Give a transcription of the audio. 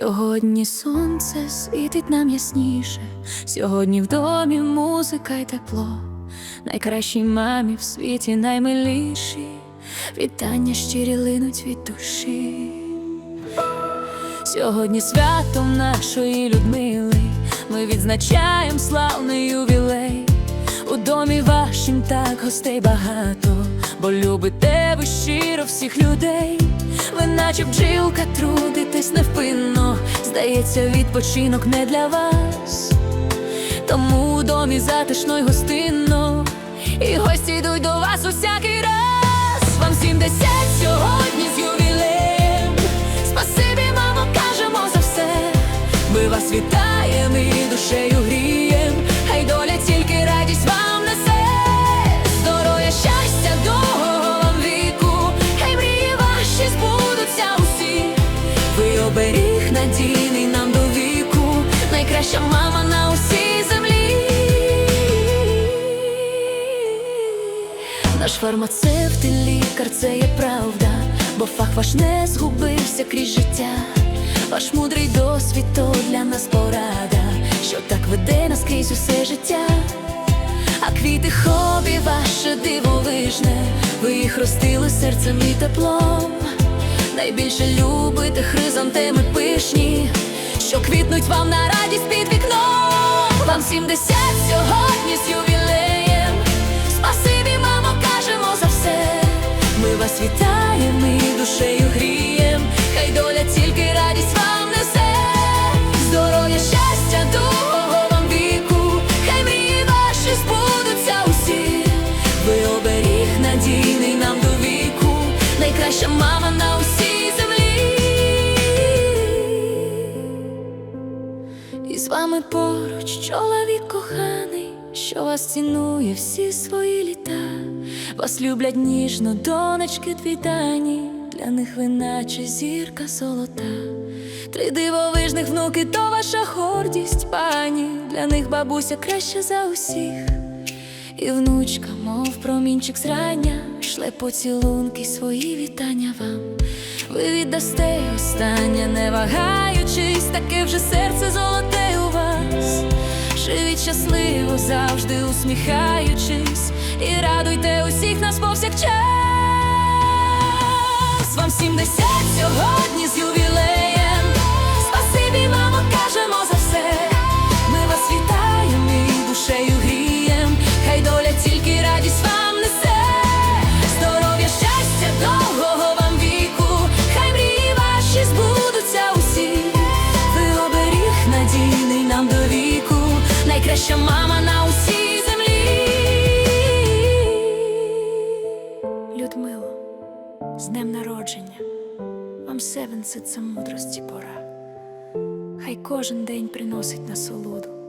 Сьогодні сонце світить нам ясніше, сьогодні в домі музика й тепло, найкращій мамі в світі наймиліші, вітання щирі линуть від душі. Сьогодні святом нашої Людмили ми відзначаємо славний ювілей. У домі вашім так гостей багато, бо любите ви щиро всіх людей. Ви наче бджілка трудитесь невпинно, здається, відпочинок не для вас. Тому у домі затишно й гостинно, і гості йдуть до вас усякий фармацевт і лікар це є правда, бо фах ваш не згубився крізь життя. Ваш мудрий досвід то для нас порада, що так веде нас крізь усе життя. А квіти хобі ваше дивовижне, ви їх ростили серцем і теплом. Найбільше любите хризантеми пишні, що квітнуть вам на радість під вікном. Вам 70 сьогодні з ювілеєм. Душею грієм. Хай доля тільки радість вам несе. Здоров'я, щастя, довгого вам віку. Хай мрії ваші збудуться усі. Ви оберіг надійний нам до віку. Найкраща мама на усій землі. І з вами поруч чоловік коханий, що вас цінує всі свої літа. Вас люблять ніжно, донечки дві дані, для них ви наче зірка золота. Три дивовижних внуки, то ваша гордість, пані. Для них бабуся краще за усіх. І внучка, мов промінчик зрання, шле поцілунки свої вітання вам. Ви віддасте останнє, не вагаючись, таке вже серце золоте у вас. Живіть щасливо, завжди усміхаючись, і радуйте усіх нас повсякчас. Вам севенси це мудрості пора. Хай кожен день приносить насолоду.